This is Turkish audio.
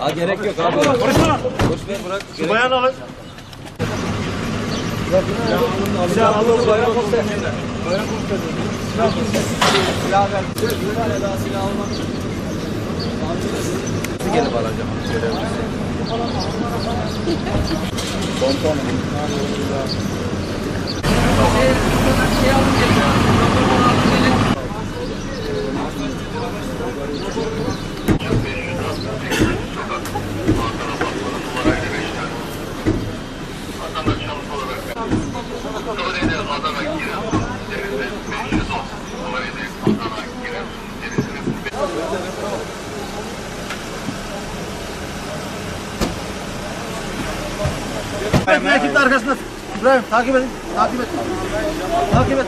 Ha gerek yok abi. Konuşma. Boş ver bırak. Şu bayan alın. Bize alın bayan komiser. Bayan komiser. Silah ver. Silah ver. Silah almak. Gelip alacağım. Görevlisi. Ekip de arkasında. İbrahim takip edin. Takip et. Takip et.